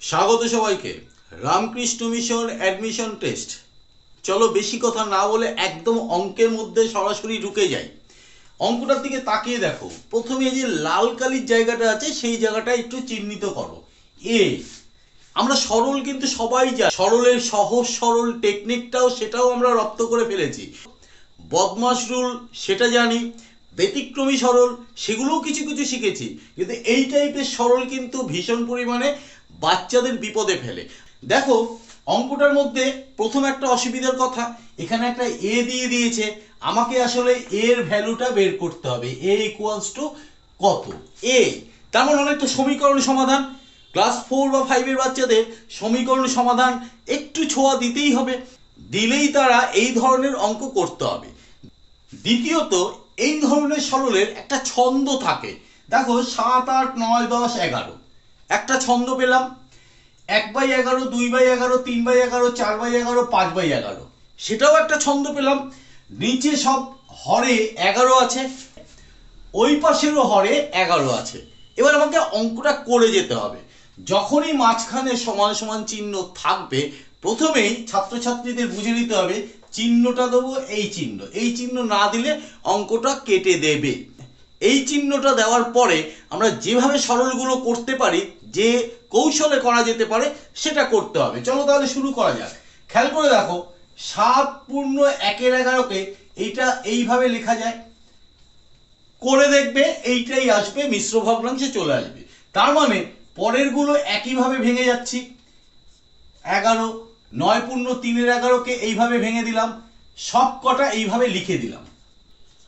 স্বাগত সবাইকে। Ramakrishna Mission admission test. চলো বেশি কথা না বলে একদম অঙ্কের মধ্যে সরাসরি ঢুকে যাই। অঙ্কটার দিকে তাকিয়ে দেখো। প্রথমে যে লাল কালির জায়গাটা আছে, সেই জায়গাটা একটু চিহ্নিত করো। এ, আমরা সরল কিন্তু সবাই জানি। সরলের সহজ সরল টেকনিকটাও সেটাও আমরা রপ্ত করে ফেলেছি। বদমাস রুল, সেটা জানি। ব্যতিক্রমী সরল, সেগুলোও কিছু কিছু শিখেছি। কিন্তু এই টাইপের সরল কিন্তু ভীষণ পরিমাণে বাচ্চাদের বিপদে ফেলে। দেখো, অঙ্কটার মধ্যে প্রথম একটা অসুবিধার কথা, এখানে একটা এ দিয়ে দিয়েছে, আমাকে আসলে এর ভ্যালুটা বের করতে হবে। এ ইকুয়ালস টু কত? এ তার মানে অনেকটা সমীকরণ সমাধান। ক্লাস ফোর বা ফাইভের বাচ্চাদের সমীকরণ সমাধান একটু ছোঁয়া দিতেই হবে। দিলেই তারা এই ধরনের অঙ্ক করতে হবে। দ্বিতীয়ত, এই ধরনের সরলের একটা ছন্দ থাকে। দেখো, সাত, আট, নয়, দশ, এগারো। একটা ছন্দ পেলাম। এক বাই এগারো, দুই বাই এগারো, তিন বাই এগারো, চার বাই এগারো, পাঁচ বাই এগারো। সেটাও একটা ছন্দ পেলাম। নিচে সব হরে এগারো আছে, ওই পাশেরও হরে এগারো আছে। এবার আমাকে অঙ্কটা করে যেতে হবে। যখনই মাঝখানে সমান সমান চিহ্ন থাকবে, প্রথমেই ছাত্রছাত্রীদের বুঝে নিতে হবে, চিহ্নটা দেবো এই চিহ্ন। এই চিহ্ন না দিলে অঙ্কটা কেটে দেবে। এই চিহ্নটা দেওয়ার পরে আমরা যেভাবে সরলগুলো করতে পারি যে কৌশলে করা যেতে পারে সেটা করতে হবে। চলো তাহলে শুরু করা যাক। খেয়াল করে দেখো, সাত পূর্ণ একের এগারোকে এইটা এইভাবে লেখা যায়। করে দেখবে, এইটাই আসবে, মিশ্র ভগ্নাংশে চলে আসবে। তার মানে পরেরগুলো একইভাবে ভেঙে যাচ্ছি। এগারো, নয় পূর্ণ তিনের এগারোকে এইভাবে ভেঙে দিলাম। সব কটা এইভাবে লিখে দিলাম।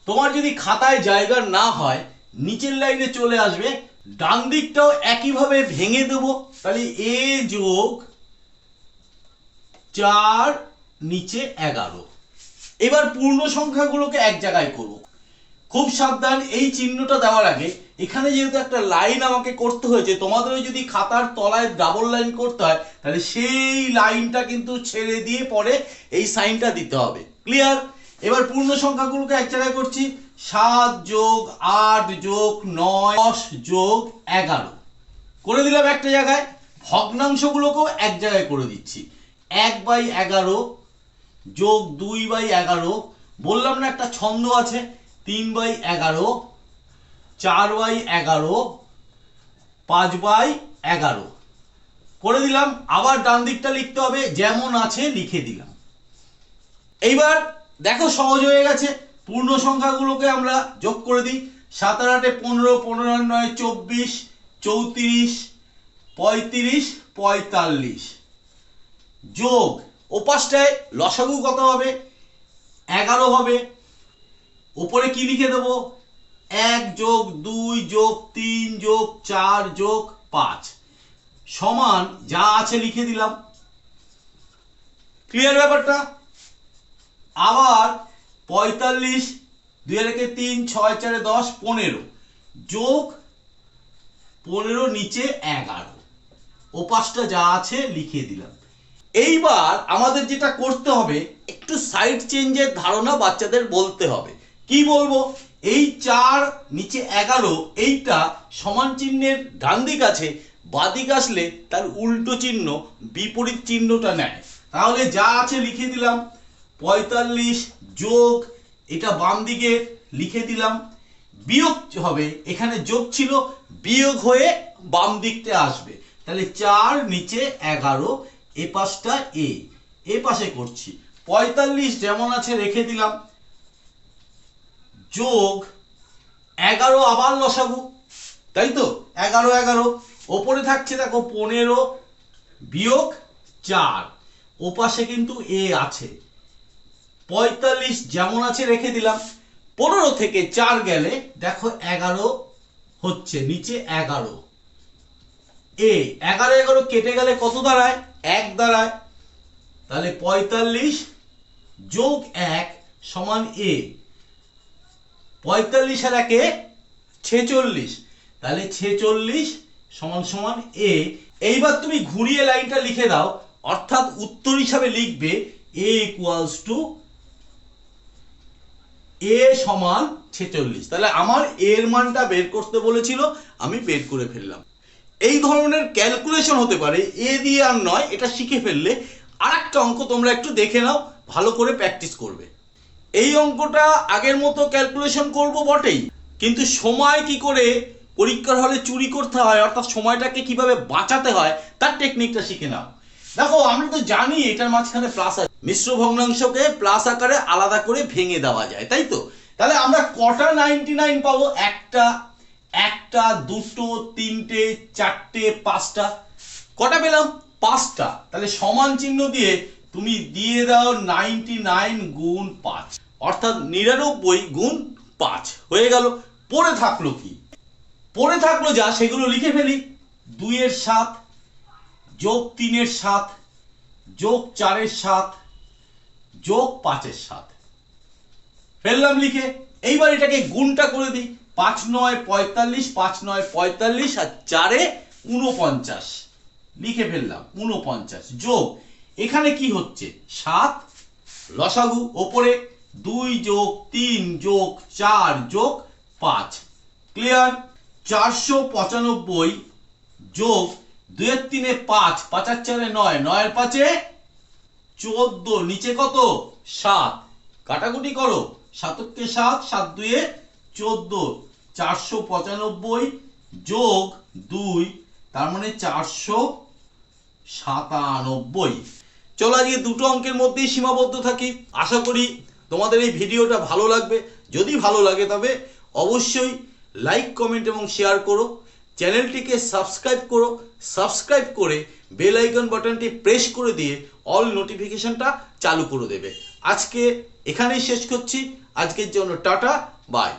তোমার যদি খাতায় জায়গা না হয়, নিচের লাইনে চলে আসবে ডান দিকটাও একইভাবে ভেঙে দেবো। তাহলে এ যোগ চার, নিচে এগারো। এবার পূর্ণ সংখ্যাগুলোকে এক জায়গায় করব। খুব সাবধান, এই চিহ্নটা দেওয়ার আগে এখানে যেহেতু একটা লাইন আমাকে করতে হয়েছে, তোমাদেরও যদি খাতার তলায় ডাবল লাইন করতে হয়, তাহলে সেই লাইনটা কিন্তু ছেড়ে দিয়ে পরে এই সাইনটা দিতে হবে। ক্লিয়ার এবার পূর্ণ সংখ্যাগুলোকে এক জায়গায় করছি। সাত যোগ আট যোগ নয়, দশ যোগ এগারো। করে দিলাম একটা জায়গায়। ভগ্নাংশগুলোকেও এক জায়গায় করে দিচ্ছি। এক বাই এগারো যোগ দুই বাই এগারো। বললাম না একটা ছন্দ আছে। তিন বাই এগারো, চার বাই এগারো, পাঁচ বাই এগারো। করে দিলাম। আবার ডান দিকটা লিখতে হবে। যেমন আছে লিখে দিলাম। এইবার দেখো সহজ হয়ে গেছে। পূর্ণ সংখ্যাগুলোকে আমরা যোগ করে দিই। সাত আর আটে পনেরো পনেরো নয়, চব্বিশ, চৌত্রিশ, পঁয়ত্রিশ, পঁয়তাল্লিশ। যোগ, ওপাশটায় লসাগু কত হবে? এগারো হবে। ওপরে কি লিখে দেবো? এক যোগ দুই যোগ তিন যোগ চার যোগ পাঁচ। সমান যা আছে লিখে দিলাম। ক্লিয়ার ব্যাপারটা? আবার পঁয়তাল্লিশ, দুই একে তিন, ছয়, চারে দশ, পনেরো। যোগ পনেরো নিচে এগারো। ওপাশটা যা আছে লিখে দিলাম। এইবার আমাদের যেটা করতে হবে, একটু সাইড চেঞ্জের ধারণা বাচ্চাদের বলতে হবে। কি বলব? এই চার নিচে এগারো, এইটা সমান চিহ্নের ডান দিক আছে বাদিক আসলে তার উল্টো চিহ্ন, বিপরীত চিহ্নটা নেয়। তাহলে যা আছে লিখে দিলাম। পঁয়তাল্লিশ যোগ, এটা বাম দিকে লিখে দিলাম। বিয়োগ হবে, এখানে যোগ ছিল, বিয়োগ হয়ে বাম দিকটা আসবে। তাহলে চার নিচে এগারো, এ পাশটা এ এ পাশে করছি। পঁয়তাল্লিশ যেমন আছে, রেখে দিলাম। যোগ, এগারো আবার লসাগু, তাই তো? এগারো এগারো। ওপরে থাকছে, দেখো, পনেরো, বিয়োগ চার। ওপাশে কিন্তু এ আছে। পঁয়তাল্লিশ যেমন আছে, রেখে দিলাম। পনেরো থেকে চার গেলে, দেখো এগারো হচ্ছে, নিচে এগারো। এ, এগারো এগারো কেটে গেলে কত দাঁড়ায়? এক দাঁড়ায়। তাহলে পঁয়তাল্লিশ যোগ এক সমান এ। পঁয়তাল্লিশ আর একে ছেচল্লিশ। তাহলে ছেচল্লিশ সমান সমান এ। এইবার তুমি ঘুরিয়ে লাইনটা লিখে দাও, অর্থাৎ উত্তর হিসাবে লিখবে, এ ইকুয়ালস টু এ সমান ছেচল্লিশ। তাহলে আমার এর মানটা বের করতে বলেছিল, আমি বের করে ফেললাম। এই ধরনের ক্যালকুলেশন হতে পারে, এ দিয়ে আর নয়, এটা শিখে ফেললে আর একটা অঙ্ক তোমরা একটু দেখে নাও, ভালো করে প্র্যাকটিস করবে। এই অঙ্কটা আগের মতো ক্যালকুলেশন করব বটেই, কিন্তু সময় কি করে পরীক্ষার হলে চুরি করতে হয়, অর্থাৎ সময়টাকে কীভাবে বাঁচাতে হয়, তার টেকনিকটা শিখে নাও। দেখো, আমরা তো জানি এটার মাঝখানে প্লাস আছে। মিশ্র ভগ্নাংশকে প্লাস আকারে আলাদা করে ভেঙে দেওয়া যায়, তাই তো? তাহলে আমরা কটা নাইনটি নাইন পাবো? একটা একটা, দুটো, তিনটে, চারটে, পাঁচটা। কটা পেলাম? পাঁচটা। তাহলে সমান চিহ্ন দিয়ে তুমি দিয়ে দাও নাইনটি নাইন গুণ পাঁচ। অর্থাৎ নিরানব্বই গুণ পাঁচ। হয়ে গেল। পড়ে থাকল কি? পড়ে থাকল যা, সেগুলো লিখে ফেলি। দুইয়ের সাত, যোগ তিনের সাত, যোগ চারের সাত যোগ পাঁচের সাত। ফেললাম লিখে। এইবার এটাকে গুণটা করে দিই। পাঁচ নয় পঁয়তাল্লিশ, পাঁচ নয় পঁয়তাল্লিশ আর চারে উনপঞ্চাশ লিখে ফেললাম উনপঞ্চাশ যোগ। এখানে কি হচ্ছে? সাত, লসাগু, ওপরে দুই যোগ তিন যোগ চার যোগ পাঁচ। ক্লিয়ার? চারশো পঁচানব্বই যোগ দুয়ের তিনে পাঁচ, পাঁচার চারে নয়, নয়ের পাঁচে চোদ্দ, নিচে কত? সাত। কাটাকুটি করো। সাতককে সাত সাত দুয়ে চোদ্দ। চারশো পঁচানব্বই যোগ দুই, তার মানে চারশো সাতানব্বই। চলো আজকে দুটো অঙ্কের মধ্যেই সীমাবদ্ধ থাকি। আশা করি তোমাদের এই ভিডিওটা ভালো লাগবে। যদি ভালো লাগে তবে অবশ্যই লাইক, কমেন্ট এবং শেয়ার করো। চ্যানেলটিকে সাবস্ক্রাইব করো। সাবস্ক্রাইব করে বেল আইকন বাটনটি প্রেস করে দিয়ে অল নোটিফিকেশনটা চালু করে দেবে। আজকে এখানেই শেষ করছি। আজকের জন্য টাটা বাই